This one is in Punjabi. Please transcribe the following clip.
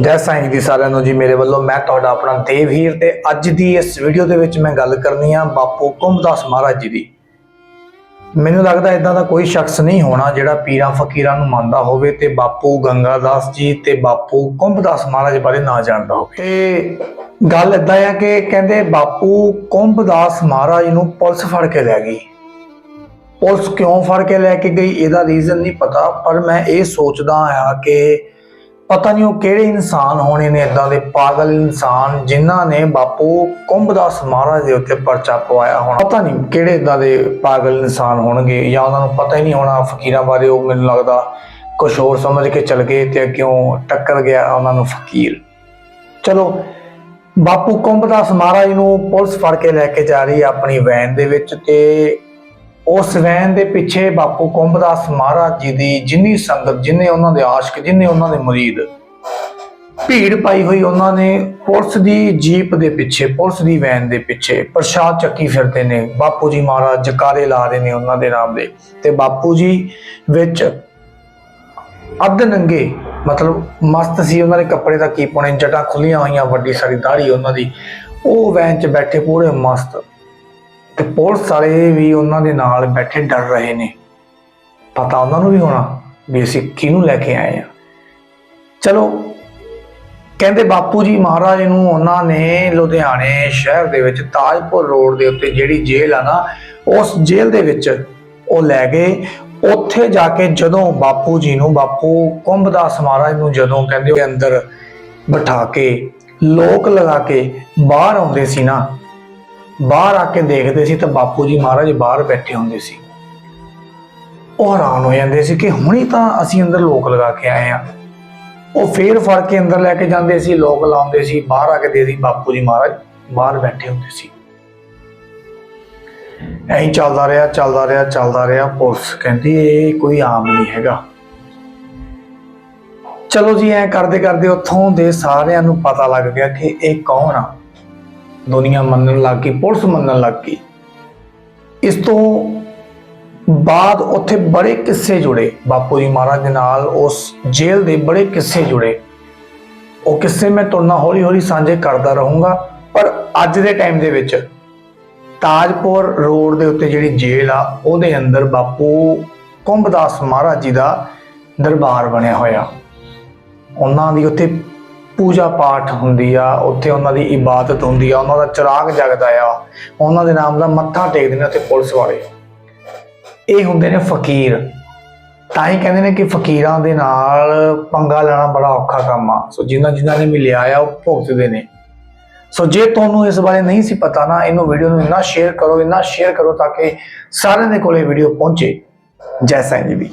ਜੈ ਸਾਈਂ ਦੀ ਸਾਰਿਆਂ ਨੂੰ ਜੀ, ਮੇਰੇ ਵੱਲੋਂ ਮੈਂ ਤੁਹਾਡਾ ਆਪਣਾ ਦੇਵਹੀਰ ਤੇ ਅੱਜ ਦੀ ਇਸ ਵੀਡੀਓ ਦੇ ਵਿੱਚ ਮੈਂ ਗੱਲ ਕਰਨੀ ਆ ਬਾਪੂ ਕੁੰਭਦਾਸ ਮਹਾਰਾਜ ਜੀ ਦੀ। ਮੈਨੂੰ ਲੱਗਦਾ ਇਦਾਂ ਦਾ ਕੋਈ ਸ਼ਖਸ ਨਹੀਂ ਹੋਣਾ ਜਿਹੜਾ ਪੀਰਾਂ ਫਕੀਰਾਂ ਨੂੰ ਮੰਨਦਾ ਹੋਵੇ ਤੇ ਬਾਪੂ ਗੰਗਾਦਾਸ ਜੀ ਤੇ ਬਾਪੂ ਕੁੰਭਦਾਸ ਮਹਾਰਾਜ ਬਾਰੇ ਨਾ ਜਾਣਦਾ ਹੋਵੇ। ਤੇ ਗੱਲ ਇਦਾਂ ਆ ਕਿ ਕਹਿੰਦੇ ਬਾਪੂ ਕੁੰਭਦਾਸ ਮਹਾਰਾਜ ਨੂੰ ਪੁਲਿਸ ਫੜ ਕੇ ਲੈ ਗਈ। ਪੁਲਿਸ ਕਿਉਂ ਫੜ ਕੇ ਲੈ ਕੇ ਗਈ? ਇਹਦਾ ਰੀਜ਼ਨ ਨਹੀਂ ਪਤਾ, ਪਰ ਮੈਂ ਇਹ ਸੋਚਦਾ ਆ ਕਿ ਪਤਾ ਨਹੀਂ ਉਹ ਕਿਹੜੇ ਇਨਸਾਨ ਹੋਣੇ ਨੇ ਇਦਾਂ ਦੇ ਪਾਗਲ ਇਨਸਾਨ ਜਿਨ੍ਹਾਂ ਨੇ ਬਾਪੂ ਕੁੰਭਦਾਸ ਮਹਾਰਾਜ ਦੇ ਉੱਤੇ ਪਰਚਾ ਪਵਾਇਆ ਹੋਣਾ। ਪਤਾ ਨਹੀਂ ਕਿਹੜੇ ਇਦਾਂ ਦੇ ਪਾਗਲ ਇਨਸਾਨ ਹੋਣਗੇ ਜਾਂ ਉਹਨਾਂ ਨੂੰ ਪਤਾ ਹੀ ਨਹੀਂ ਹੋਣਾ ਫਕੀਰਾਂ ਬਾਰੇ ਉਹ ਮੈਨੂੰ ਲੱਗਦਾ ਕੁਝ ਹੋਰ ਸਮਝ ਕੇ ਚੱਲ ਗਏ ਤੇ ਅੱਗਿਓਂ ਟੱਕਰ ਗਿਆ ਉਹਨਾਂ ਨੂੰ ਫਕੀਰ। ਚਲੋ, ਬਾਪੂ ਕੁੰਭਦਾਸ ਮਹਾਰਾਜ ਨੂੰ ਪੁਲਿਸ ਫੜ ਕੇ ਲੈ ਕੇ ਜਾ ਰਹੀ ਹੈ ਆਪਣੀ ਵੈਨ ਦੇ ਵਿੱਚ ਤੇ ਉਸ ਵੈਨ ਦੇ ਪਿੱਛੇ ਬਾਪੂ ਕੁੰਭਦਾਸ ਮਹਾਰਾਜ ਜੀ ਦੀ ਜਿੰਨੀ ਸੰਗਤ, ਜਿੰਨੇ ਉਹਨਾਂ ਦੇ ਆਸ਼ਕ, ਜਿੰਨੇ ਉਹਨਾਂ ਦੇ ਮੁਰੀਦ, ਭੀੜ ਪਾਈ ਹੋਈ ਉਹਨਾਂ ਨੇ, ਪੁਲਿਸ ਦੀ ਜੀਪ ਦੇ ਪਿੱਛੇ, ਪੁਲਿਸ ਦੀ ਵੈਨ ਦੇ ਪਿੱਛੇ ਪ੍ਰਸ਼ਾਦ ਚੱਕੀ ਫਿਰਦੇ ਨੇ। ਬਾਪੂ ਜੀ ਮਹਾਰਾਜ ਜਕਾਰੇ ਲਾ ਰਹੇ ਨੇ ਉਹਨਾਂ ਦੇ ਨਾਮ ਦੇ। ਤੇ ਬਾਪੂ ਜੀ ਵਿੱਚ ਅੱਧ ਨੰਗੇ, ਮਤਲਬ ਮਸਤ ਸੀ ਉਹਨਾਂ ਦੇ ਕੱਪੜੇ ਦਾ ਕੀ ਪਾਉਣੇ ਜਟਾਂ ਖੁੱਲੀਆਂ ਹੋਈਆਂ, ਵੱਡੀ ਸਾਰੀ ਦਾੜੀ ਉਹਨਾਂ ਦੀ। ਉਹ ਵੈਨ 'ਚ ਬੈਠੇ ਪੂਰੇ ਮਸਤ। ਤੇ ਪੁਲਿਸ ਵਾਲੇ ਵੀ ਉਹਨਾਂ ਦੇ ਨਾਲ ਬੈਠੇ ਡਰ ਰਹੇ ਨੇ। ਪਤਾ ਉਹਨਾਂ ਨੂੰ ਵੀ ਹੋਣਾ ਵੀ ਅਸੀਂ ਕਿਹਨੂੰ ਲੈ ਕੇ ਆਏ ਆ ਚਲੋ, ਕਹਿੰਦੇ ਬਾਪੂ ਜੀ ਮਹਾਰਾਜ ਨੂੰ ਉਹਨਾਂ ਨੇ ਲੁਧਿਆਣੇ ਸ਼ਹਿਰ ਦੇ ਵਿੱਚ ਤਾਜਪੁਰ ਰੋਡ ਦੇ ਉੱਤੇ ਜਿਹੜੀ ਜੇਲ੍ਹ ਆ ਨਾ, ਉਸ ਜੇਲ੍ਹ ਦੇ ਵਿੱਚ ਉਹ ਲੈ ਗਏ। ਉੱਥੇ ਜਾ ਕੇ ਜਦੋਂ ਬਾਪੂ ਜੀ ਨੂੰ, ਬਾਪੂ ਕੁੰਭਦਾਸ ਮਹਾਰਾਜ ਨੂੰ ਜਦੋਂ ਕਹਿੰਦੇ ਅੰਦਰ ਬਿਠਾ ਕੇ, ਲੋਕ ਲਗਾ ਕੇ ਬਾਹਰ ਆਉਂਦੇ ਸੀ ਨਾ ਬਾਹਰ ਆ ਕੇ ਦੇਖਦੇ ਸੀ ਤਾਂ ਬਾਪੂ ਜੀ ਮਹਾਰਾਜ ਬਾਹਰ ਬੈਠੇ ਹੁੰਦੇ ਸੀ। ਉਹ ਹੈਰਾਨ ਹੋ ਜਾਂਦੇ ਸੀ ਕਿ ਹੁਣੀ ਤਾਂ ਅਸੀਂ ਅੰਦਰ ਲੋਕ ਲਗਾ ਕੇ ਆਏ ਆ ਉਹ ਫੇਰ ਫੜ ਕੇ ਅੰਦਰ ਲੈ ਕੇ ਜਾਂਦੇ ਸੀ, ਲੋਕ ਲਾਉਂਦੇ ਸੀ, ਬਾਹਰ ਆ ਕੇ ਦੇ ਦੀ ਬਾਪੂ ਜੀ ਮਹਾਰਾਜ, ਬਾਹਰ ਬੈਠੇ ਹੁੰਦੇ ਸੀ। ਐਂ ਚੱਲਦਾ ਰਿਹਾ ਚੱਲਦਾ ਰਿਹਾ ਚੱਲਦਾ ਰਿਹਾ, ਪੁਲਿਸ ਕਹਿੰਦੀ, ਇਹ ਕੋਈ ਆਮ ਨਹੀਂ ਹੈਗਾ। ਚਲੋ ਜੀ, ਐ ਕਰਦੇ ਕਰਦੇ ਉੱਥੋਂ ਦੇ ਸਾਰਿਆਂ ਨੂੰ ਪਤਾ ਲੱਗ ਗਿਆ ਕਿ ਇਹ ਕੌਣ ਆ। ਦੁਨੀਆ ਮੰਨਣ ਲੱਗ ਗਈ, ਪੁਲਿਸ ਮੰਨਣ ਲੱਗ ਗਈ। ਇਸ ਤੋਂ ਬਾਅਦ ਉੱਥੇ ਬੜੇ ਕਿੱਸੇ ਜੁੜੇ। ਬਾਪੂ ਜੀ ਮਹਾਰਾਜ ਦੇ ਨਾਲ ਉਸ ਜੇਲ੍ਹ ਦੇ ਬੜੇ ਕਿੱਸੇ ਜੁੜੇ। ਉਹ ਕਿੱਸੇ ਮੈਂ ਤੁਹਾਡੇ ਨਾਲ ਹੌਲੀ ਹੌਲੀ ਸਾਂਝੇ ਕਰਦਾ ਰਹੂੰਗਾ, ਪਰ ਅੱਜ ਦੇ ਟਾਈਮ ਦੇ ਵਿੱਚ ਤਾਜਪੁਰ ਰੋਡ ਦੇ ਉੱਤੇ ਜਿਹੜੀ ਜੇਲ੍ਹ ਆ, ਉਹਦੇ ਅੰਦਰ ਬਾਪੂ ਕੁੰਭਦਾਸ ਮਹਾਰਾਜ ਜੀ ਦਾ ਦਰਬਾਰ ਬਣਿਆ ਹੋਇਆ। ਉਹਨਾਂ ਦੀ ਉੱਥੇ ਪੂਜਾ ਪਾਠ ਹੁੰਦੀ ਆ, ਉੱਥੇ ਉਹਨਾਂ ਦੀ ਇਬਾਦਤ ਹੁੰਦੀ ਆ, ਉਹਨਾਂ ਦਾ ਚਿਰਾਗ ਜਗਦਾ ਆ, ਉਹਨਾਂ ਦੇ ਨਾਮ ਦਾ ਮੱਥਾ ਟੇਕਦੇ ਨੇ ਉੱਥੇ ਪੁਲਿਸ ਵਾਲੇ। ਇਹ ਹੁੰਦੇ ਨੇ ਫਕੀਰ। ਤਾਂ ਹੀ ਕਹਿੰਦੇ ਨੇ ਕਿ ਫਕੀਰਾਂ ਦੇ ਨਾਲ ਪੰਗਾ ਲੈਣਾ ਬੜਾ ਔਖਾ ਕੰਮ ਆ। ਸੋ ਜਿਨ੍ਹਾਂ ਜਿਨ੍ਹਾਂ ਨੇ ਵੀ ਲਿਆ ਆ, ਉਹ ਭੁਗਤਦੇ ਨੇ। ਸੋ ਜੇ ਤੁਹਾਨੂੰ ਇਸ ਬਾਰੇ ਨਹੀਂ ਸੀ ਪਤਾ ਨਾ, ਇਹਨੂੰ ਵੀਡੀਓ ਨੂੰ ਇੰਨਾ ਸ਼ੇਅਰ ਕਰੋ, ਇੰਨਾ ਸ਼ੇਅਰ ਕਰੋ ਤਾਂ ਕਿ ਸਾਰਿਆਂ ਦੇ ਕੋਲੇ ਵੀਡੀਓ ਪਹੁੰਚੇ। ਜੈ ਸਾਈਂ ਜੀ ਦੀ।